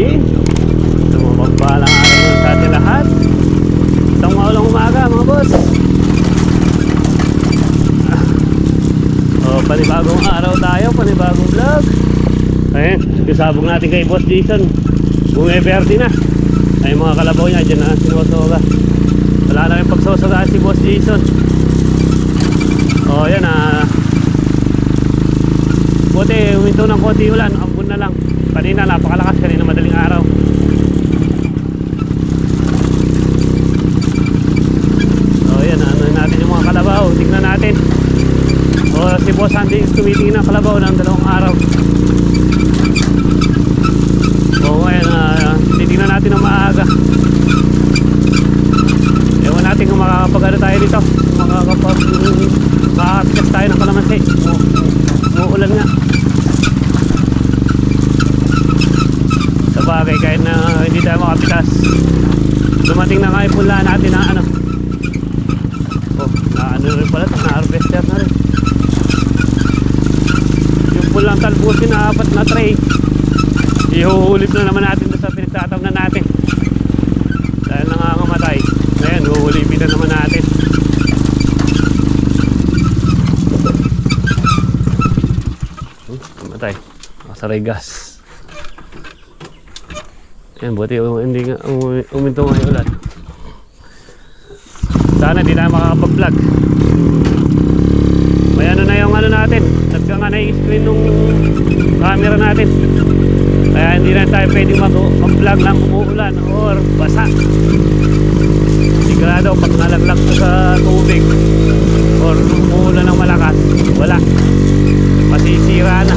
Sa mga pagpalang araw sa atin lahat. Isang maulang umaga mga boss. Ah. Oh, panibagong araw tayo, panibagong vlog. Ayun, kasabog natin kay Boss Jason. Bumiberte na. Ay mga kalabaw niya, dyan na sinusoga. Wala na rin pagsosoga si Boss Jason. Oh, yan ah. Buti, huminto ng konti ulan, ambon na lang. Kanina, napakalakas kanina madaling araw. Oh, yan, ano natin yung mga kalabaw. Tingnan natin. Oh, si Boss Andy tumitingin ng kalabaw ng dalawang araw. Ngayon, ah, titingnan natin ng maaga. Ewan natin kung makakapag ano tayo dito. Makakapag makakapitas tayo ng kalamansi. Oo, Uulan nga. Bagay, kahit na hindi tayo makapitas. Dumating na nga yung pula natin na ano. Oh, na ano rin pala, na harvester na rin. Yung pulang talbusin na apat na tray. Ihuhulip na naman natin sa pinagtatamnan natin. Dahil nangangamatay. Ngayon, huhulipin na naman natin. Namatay. Nakasaray gas. Yan, buti um, hindi nga um, uminto nga yung ulan. Sana di tayo makakapag-vlog. May ano na yung ano natin. Nagka nga na yung screen nung camera natin. Kaya hindi na tayo pwedeng mag- mag-vlog lang umuulan or basa. Sigurado pag nalaglag sa tubig or umuulan ng malakas, wala. Masisira na.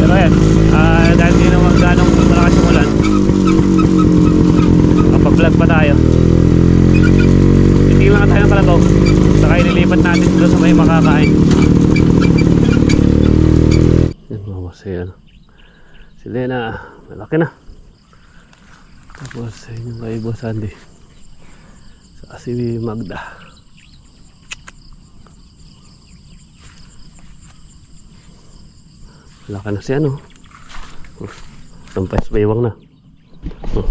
Pero yan, ah, dahil hindi naman ganong malakas yung ulan, kapag-vlog pa tayo. Titingin lang tayo ng kalabaw. Saka ililipat natin doon sa may makakain. Yan mga boss, yan. Si Lena, malaki na. Tapos Andy. Saka si Magda. Malaki na si ano. Oh, Tampes baywang na. Oh.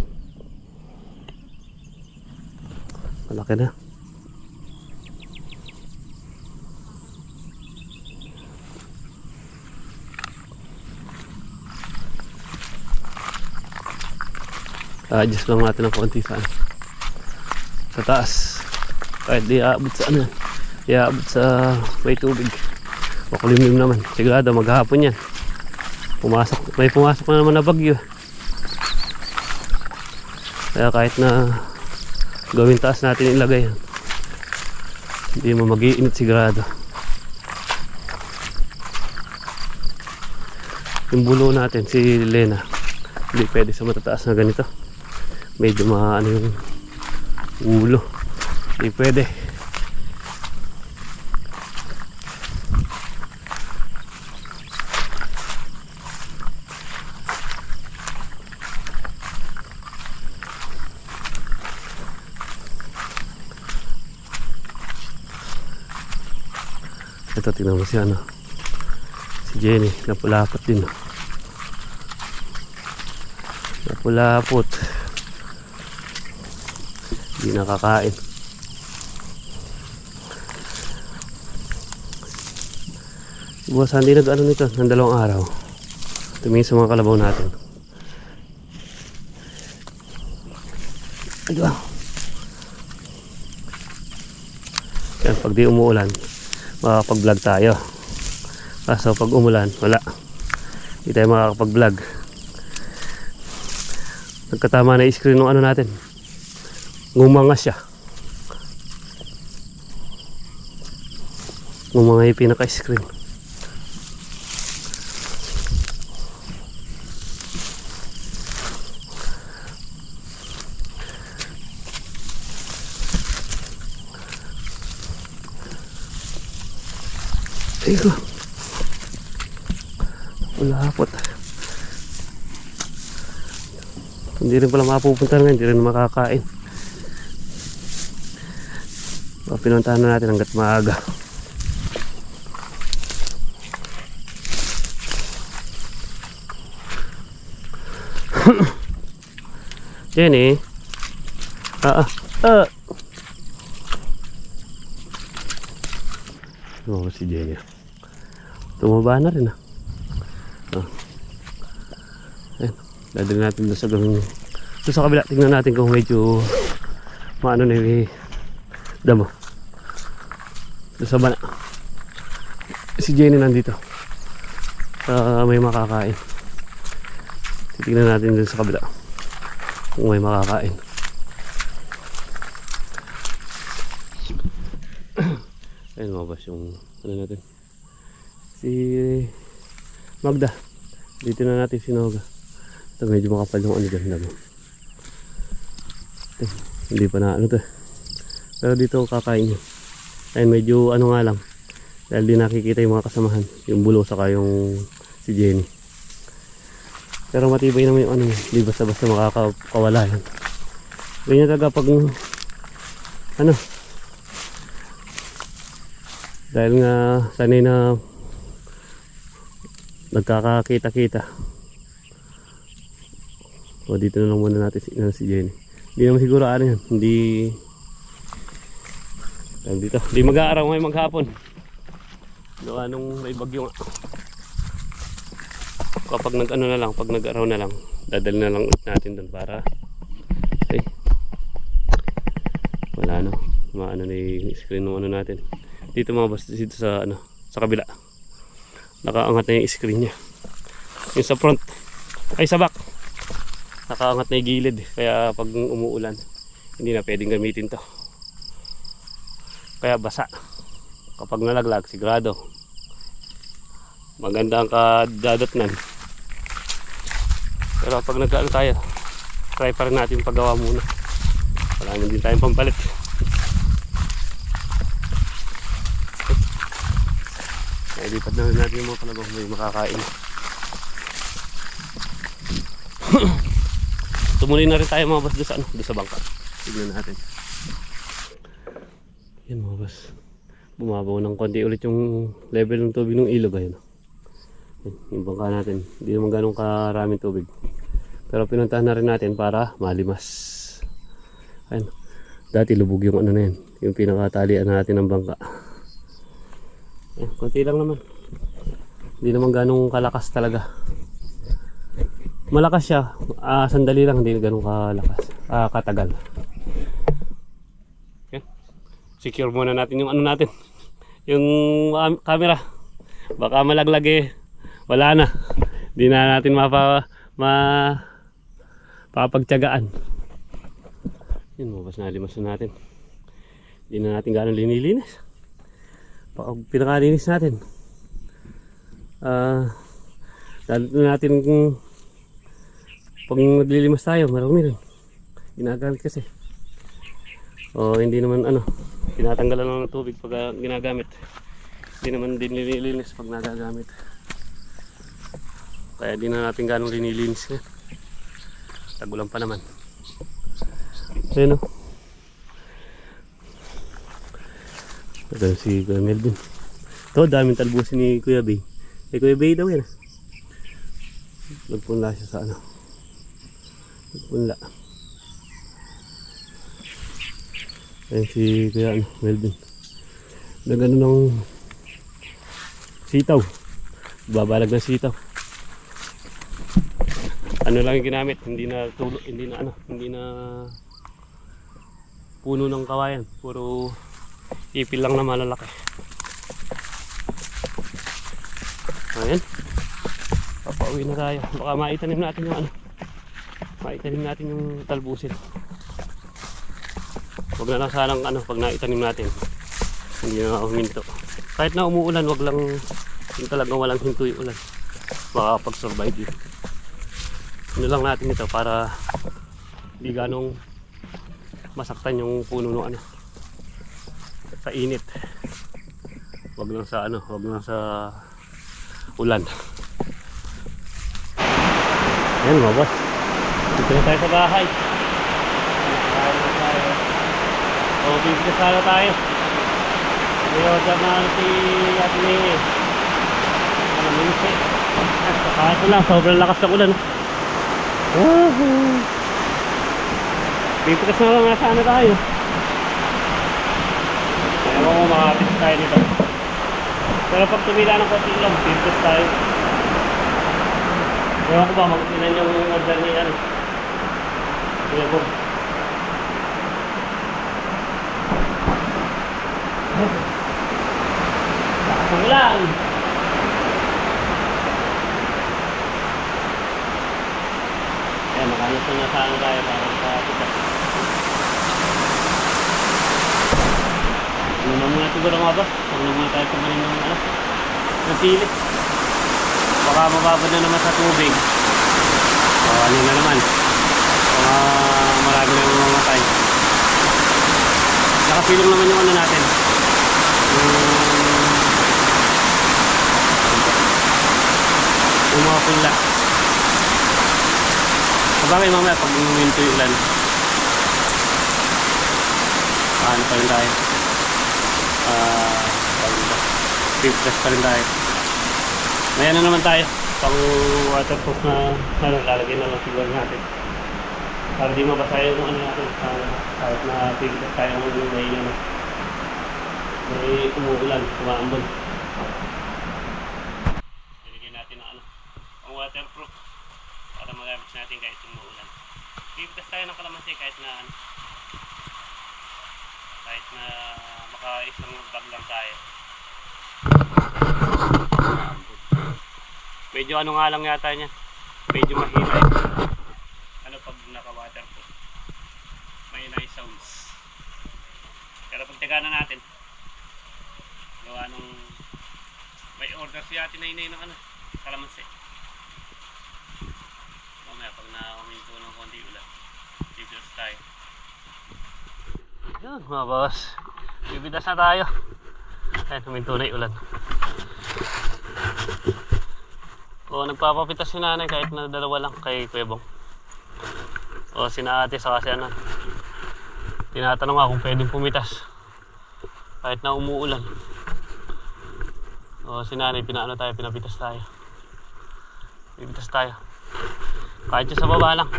Malaki na. Adjust lang natin ng konti sa ano. sa taas. Kahit di aabot sa ano di aabot sa may tubig. Makulimlim naman. Sigurado maghapon yan. Pumasok may pumasok na naman na bagyo. Kaya kahit na gawin taas natin ilagay hindi mo mag-iinit sigurado. Yung bulo natin si Lena hindi pwede sa matataas na ganito medyo maano yung ulo. Hindi pwede. Ito tingnan mo si ano. Si Jenny. Napulapot din. Napulapot hindi nakakain. Boss Andy nag ano nito ng dalawang araw. Tumingin sa mga kalabaw natin. Ano yan pag di umuulan makakapag vlog tayo. Kaso pag umulan wala. Hindi tayo makakapag vlog nagkatama na screen ng ano natin ngumanga siya ngumanga yung pinaka screen Ayun. Ulapot. Hindi rin pala mapupunta ngayon, hindi rin makakain. So, pinuntahan na natin hanggat maaga. Jenny. Eh. Ah, ah, ah. Oh, si Jenny. Tumaba na rin ah. ah. Ayan. Dadali natin doon sa gawin. Doon sa kabila, tingnan natin kung medyo maano na yung damo. Doon sa bana. Si Jenny nandito. Sa may makakain. Titignan natin doon sa kabila. Kung may makakain. Ayun mga boss yung ano natin. Si Magda. Dito na natin sinuga. Ito medyo makapal yung ano dyan. Damo. Ito, hindi pa na ano to. Pero dito kakain niya. Ayun medyo ano nga lang. Dahil di nakikita yung mga kasamahan. Yung bulo saka yung si Jenny. Pero matibay naman yung ano yun. Di basta-basta makakawala yan. Ganyan talaga pag ano dahil nga sanay na nagkakakita-kita o dito na lang muna natin si, ano, si Jenny hindi naman siguro ano yan hindi dahil dito hindi mag-aaraw ngayon maghapon. Gawa nung may bagyo nga. Kapag nag ano na lang pag nag-araw na lang dadali na lang ulit natin doon para ay wala no maano na yung screen ng ano natin. Dito mga basta dito sa ano sa kabila. Nakaangat na yung screen niya. Yung sa front. Ay sa back. Nakaangat na yung gilid. Kaya pag umuulan hindi na pwedeng gamitin to kaya basa. Kapag nalaglag sigurado. Maganda ang kadadatnan pero pag nagkaano tayo try pa rin natin paggawa muna. Wala na din tayong pampalit kaya lipat na rin natin yung mga palabang may makakain. Tumuloy na rin tayo mga boss doon sa, ano, sa bangka. Tignan natin yan mga boss. Bumabaw ng konti ulit yung level ng tubig ng ilog ayun. Yan, yung bangka natin. Hindi naman ganun karaming tubig. Pero pinuntahan na rin natin para malimas. Ayun dati lubog yung ano na yan yung pinakatalian natin ng bangka. Ayun, konti lang naman. Hindi naman ganun kalakas talaga. Malakas siya. Ah, sandali lang hindi ganun kalakas. Ah, katagal secure muna natin yung ano natin yung um, camera. Baka malaglag eh. Wala na. Hindi na natin mapa ma papagtyagaan yun mabas na limas na natin. Hindi na natin gano'ng linilinis. Baka pinakalinis natin. Ah lalo na natin kung pag naglilimas tayo marami rin. Ginagamit kasi o hindi naman ano tinatanggalan lang ng tubig pag ah, ginagamit. Hindi naman din nililinis pag nagagamit. Kaya di na natin ganong linilinis yan tagulan pa naman. Ayun o ito si Kuya Melvin. Ito daming talbusin ni Kuya Bay. Eh Kuya Bay daw yan ah. nagpunla siya sa ano nagpunla ayun si Kuya ano, Melvin. Nagano ng sitaw. Babalag ng sitaw. Ano lang yung ginamit. Hindi na tulo hindi na ano hindi na puno ng kawayan. Puro ipil lang na malalaki. Ayan. Papauwi na tayo. Baka maitanim natin yung ano. Maitanim natin yung talbusin Huwag na lang sanang ano, pag naitanim natin. Hindi na huminto. Kahit na umuulan, wag lang yung talagang walang hinto yung ulan. Makakapag-survive yun. Ano lang natin ito para hindi ganong masaktan yung puno ng ano sa init. Wag lang sa ano, wag lang sa ulan. Ayan mga boss. Dito na tayo sa bahay na tayo. O, bibigyan sana tayo. Ngayon, naman si Nene. Ano, minsi. Kaso lang, sobrang lakas ng ulan. Woohoo! Pipitas na lang nga sana tayo. Ewan ko makapit tayo nito. Pero pag tumila ng konti lang, pipitas tayo. Ewan ko ba, mag-ilan yung order ni ano. Kuya Bob. Lakas lang. Ayan, nakalusong na sana tayo para sa pitas. Ano na muna siguro nga ba? Huwag na muna tayo kumain ng ano, ng sili. Baka mababad na naman sa tubig. O ano na naman. Baka marami na mamatay. Nakasilong naman yung ano natin. Yung, yung mga pula. Sabagay mamaya pag uminto yung ulan. Ano pa rin tayo uh, pa rin tayo. May ano naman tayo pang waterproof na ano, lalagay na lang siguro natin. Para di mabasa yung ano natin uh, kahit na pipres tayo ng may ano may umuulan, umaambon. Nilagyan natin ng ano pang waterproof para magamit natin kahit umuulan pipres tayo ng kalamansi kahit na ano kahit na maka-isang bag lang tayo. Medyo ano nga lang yata niya. Medyo mahina. Ano pag naka-waterproof. May nice sounds. Pero pag tagana natin, gawa nung may order si ate na inay ng ano, kalamansi. Mamaya pag na-uminto ng konti ulan, details tayo. Yun mga boss. Bibidas na tayo. Ayun, huminto ulan. O, nagpapapitas si nanay kahit na dalawa lang kay Kuwebong. O, si ate sa kasi ano. Tinatanong nga kung pwedeng pumitas. Kahit na umuulan. O, si nanay, pinaano tayo, pinapitas tayo. Pipitas tayo. Kahit sa baba lang.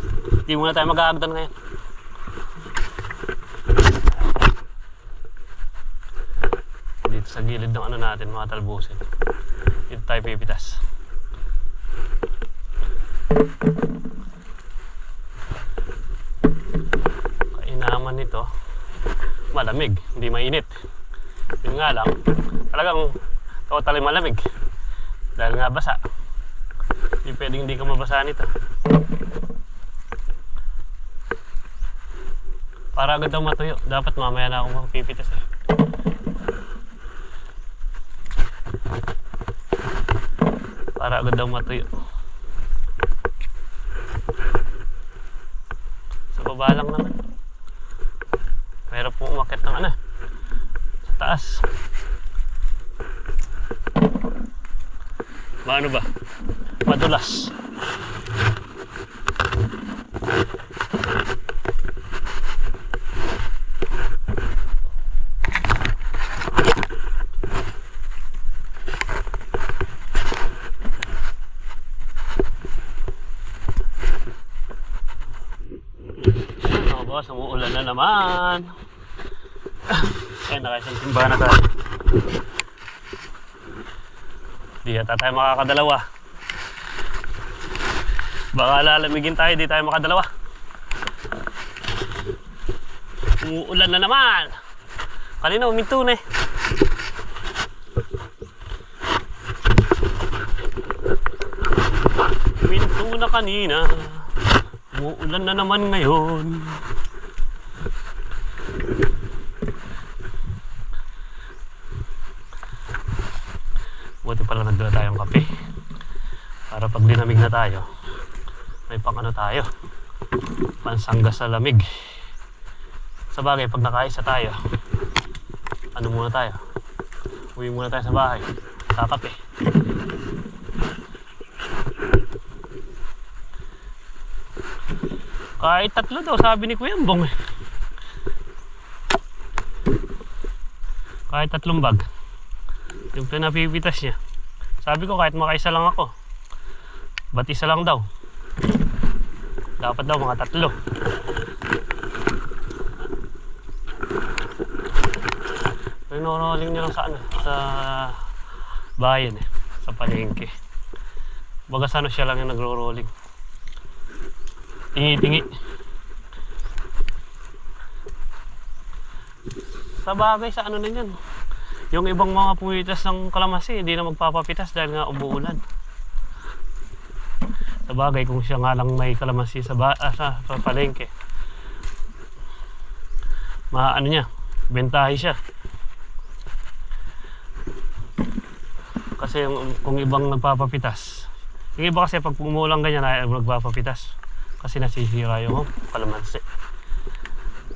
Hindi muna tayo mag-aagdan ngayon. dito sa gilid ng ano natin mga talbusin. Dito tayo pipitas. Kainaman nito malamig hindi mainit. Yun nga lang talagang totally malamig. Dahil nga basa. Hindi pwedeng hindi ka mabasa nito. Para agad daw matuyo. Dapat mamaya na ako magpipitas eh para agad daw matuyo. Sa baba lang naman. Meron pong umakit ng ano sa taas. Paano ba? Madulas Ano boss, umuulan na naman. Ay, nakaisang timba na tayo. Di yata tayo makakadalawa. Baka lalamigin tayo, di tayo makadalawa. Umuulan na naman. Kanina uminto na eh. Uminto na kanina. Umuulan na naman ngayon. Buti pala nagdala tayong kape. Para pag dinamig na tayo, may pang ano tayo. Pansanggas sa lamig. Sa bagay, pag nakaisa tayo, ano muna tayo? Uwi muna tayo sa bahay. Kakape. Kahit tatlo daw, sabi ni Kuya Mbong eh. Kahit tatlong bag. Yung pinapipitas niya. Sabi ko kahit makaisa lang ako. Ba't isa lang daw? Dapat daw mga tatlo. Rinorolling nyo lang sa ano, sa bayan eh, sa palengke. Bagas ano siya lang yung nagro-rolling. Tingi-tingi. Sa bagay sa ano na yan. Yung ibang mga pumitas ng kalamasi, hindi na magpapapitas dahil nga umuulan. Sa bagay, kung siya nga lang may kalamansi sa, ba ah, sa, palengke, maano niya, bentahe siya. Kasi yung, kung ibang nagpapapitas, yung iba kasi pag umuulan ganyan ay nagpapapitas. Kasi nasisira yung kalamansi.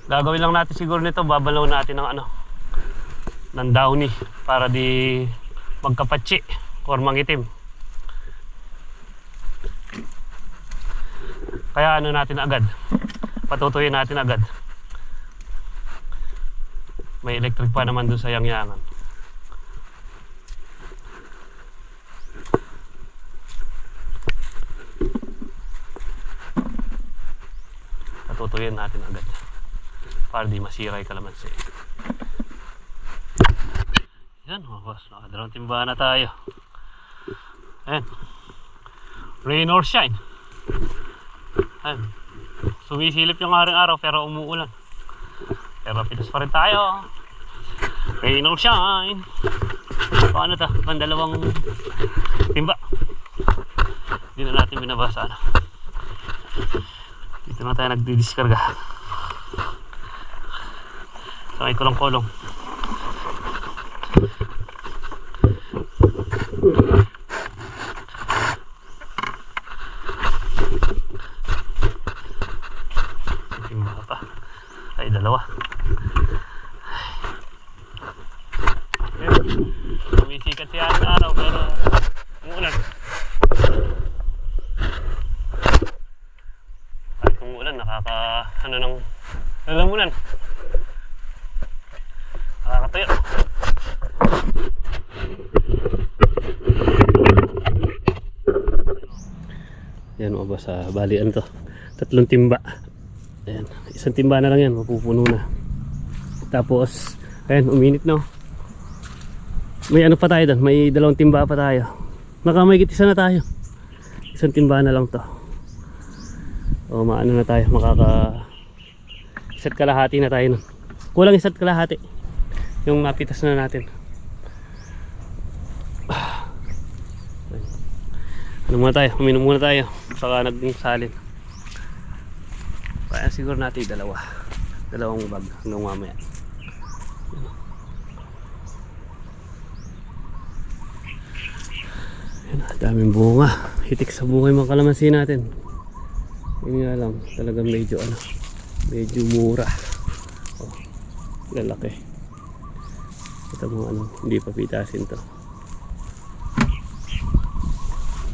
Gagawin lang natin siguro nito, babalaw natin ng ano, ng downy para di magkapatsi or mangitim. Kaya ano natin agad, patutuyin natin agad. May electric pa naman doon sa yangyangan. Patutuyin natin agad para di masira yung kalamansi. Yan mga boss, nakadalawang timbahan na tayo. Ayan. Rain or shine. Ayan. Sumisilip yung aring araw pero umuulan. Pero pitas pa rin tayo. Rain or shine. Paano ta? Pandalawang timba. Hindi na natin binabasa. Ano. Dito na tayo nagdidiskarga. Sa may kulong-kulong. Timba pa. Ay, dalawa. Ayun. Sumisikat siya ang araw pero umuulan. Kahit umuulan, nakaka... ano nang... lalamunan. Nakakatuyo. Yan mga boss, ah, bali ano to? Tatlong timba. Ayan, isang timba na lang yan, mapupuno na. Tapos, ayan, uminit no. May ano pa tayo doon, may dalawang timba pa tayo. Baka may isa na tayo. Isang timba na lang to. O maano na tayo, makaka isa't kalahati na tayo nun. Kulang isa't kalahati. Yung mapitas na natin. Ano muna tayo, uminom muna tayo. Saka nagsalin. Kaya siguro natin dalawa. Dalawang bag hanggang mamaya. Daming bunga. Hitik sa bunga yung mga kalamansi natin. Nga lang, talagang medyo ano, medyo mura. Oh, lalaki. Ito mga ano, hindi pa pitasin to.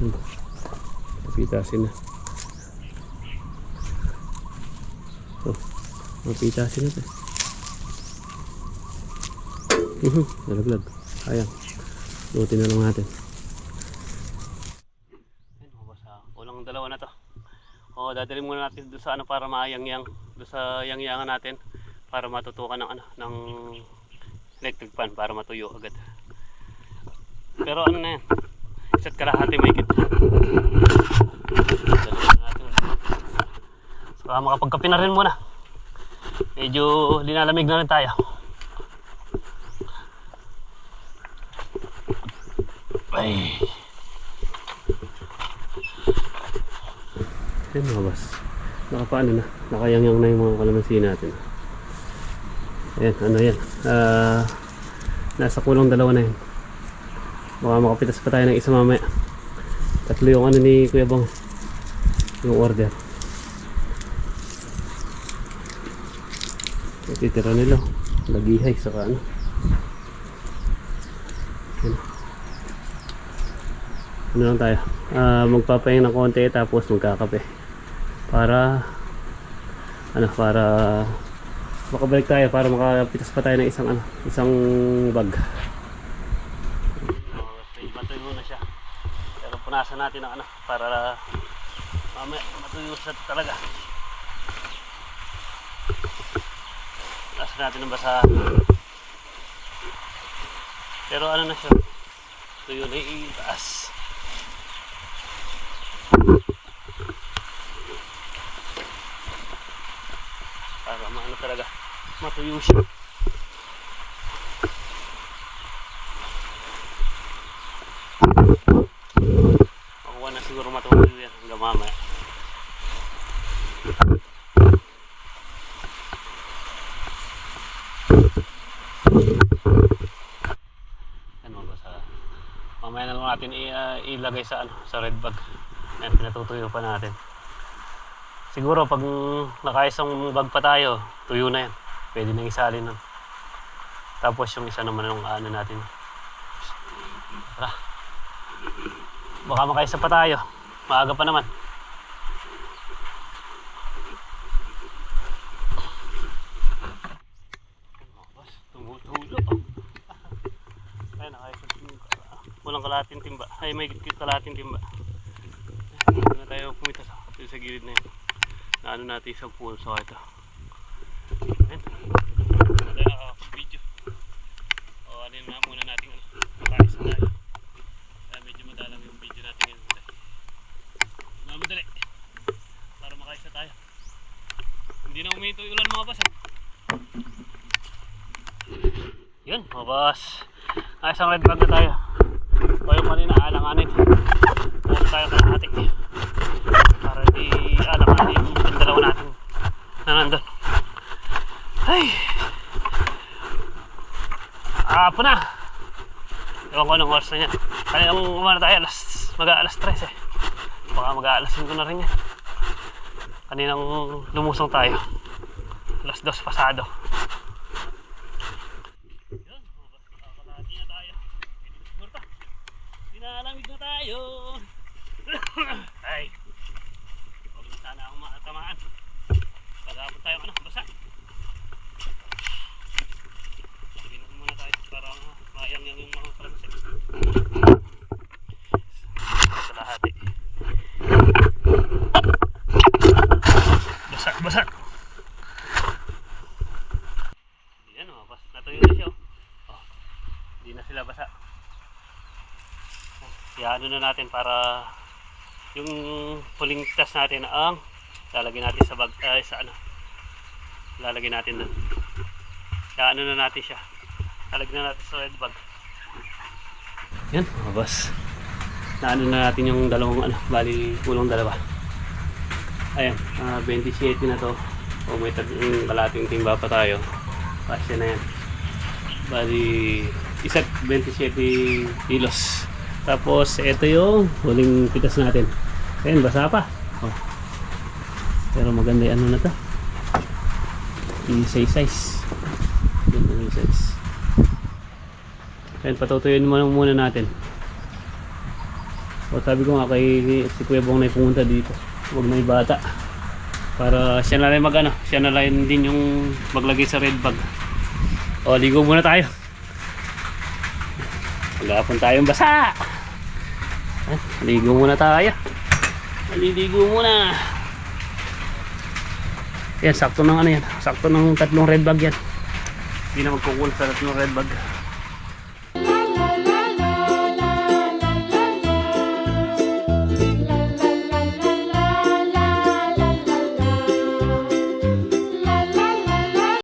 Hmm. Pitasin na. Oh, mapitasin na to. Mhm, nalaglag. Ayan. Lutin na lang natin. Ayun, mabasa. Kulang dalawa na to. O, dadalhin muna natin doon sa ano para mayangyang doon sa yangyangan natin para matutukan ng ano ng electric fan para matuyo agad. Pero ano na yan? Isa't kalahati may kit. Dalhin na natin. So, makapagkape na rin muna. Medyo linalamig na rin tayo. Ay. Yan mga boss. Nakapaano na. Nakayangyang na yung mga kalamansi natin. Ayan, ano yan. Ah, nasa kulong dalawa na yan. Baka makapitas pa tayo ng isa mamaya. Tatlo yung ano ni Kuya Bong. Yung order. Titira nila. Lagihay saka ano. Yan. Ano lang tayo. Ah, magpapahinga ng konti tapos magkakape. Para ano para makabalik tayo para makapitas pa tayo ng isang ano, isang bag. Matuyo muna siya. Pero punasan natin ng ano para mamaya matuyo siya talaga. Punasan natin ng basa. Pero ano na siya? Tuyo na itaas. Para maano talaga. Matuyo siya. Makuha na siguro matuyo yan hanggang mamaya. Sa mamaya na lang natin i- ah, ilagay sa ano sa red bag. Ayan, pinatutuyo pa natin. Siguro pag nakaisang bag pa tayo, tuyo na yan. Pwede nang isalin nun. Tapos yung isa naman ng ano natin. Tara. Baka makaisa pa tayo. Maaga pa naman. Walang kalating timba. Ay, may kalating timba. Hindi na tayo pumita sa, sa gilid na yun. Naano natin isang pool sa ito. Ayun. Tayo nakaka-video. O, ano yun nga muna natin ano. Makaisa tayo. Kaya medyo madalang yung video natin ngayon. Mamadali. Para makaisa tayo. Hindi na umito yung ulan mga boss. ah. Yun, mga boss. Ay, isang red bag na tayo. O yung kanina, alanganin. Pumunta tayo ating. Para di alanganin yung dalawa natin na nandun. Ay! Apo na! Ewan ko anong oras na yan. Kanina umana tayo, alas, mag-aalas 3 eh. Baka mag-aalas 5 na rin yan. Kaninang lumusong tayo. Alas 2 pasado. Yun, makakalati na tayo. Pwede na siguro to. Pinalamig na tayo. Ay. Huwag na sana akong makatamaan. Pagkapon tayo ano, basa. Pinuhin muna tayo para mayang yang yung mga kalamansi. Sa lahat eh. Basa, basa. Yan o, bas, natuyo na siya. Oh. Hindi na sila basa. Kaya ano na natin para yung huling tas natin ang lalagyan natin sa bag, ay sa ano, lalagyan natin doon. Kaya ano na natin siya. Lalagyan na natin sa red bag. Yan, mga boss. Naano na natin yung dalawang ano, bali kulong dalawa. Ayan, ah, 27 na to. O may tag yung kalating timba pa tayo. Kasya na yan. Bali, isa't 27 kilos. Tapos, ito yung huling pitas natin. Ayan, basa pa. Oh. Pero maganda yung ano na to. I-size size. Ganda yung size. Ayan, patutuyuin mo muna natin. O sabi ko nga kay si Kuya Bong na pumunta dito. Huwag na bata. Para siya na lang mag ano, siya na lang din yung maglagay sa red bag. O, ligo muna tayo. Maghapon tayong basa. Ligo muna tayo. Maliligo muna. Yan, sakto ng ano yan. Sakto ng tatlong red bag yan. Hindi na magkukul sa tatlong red bag.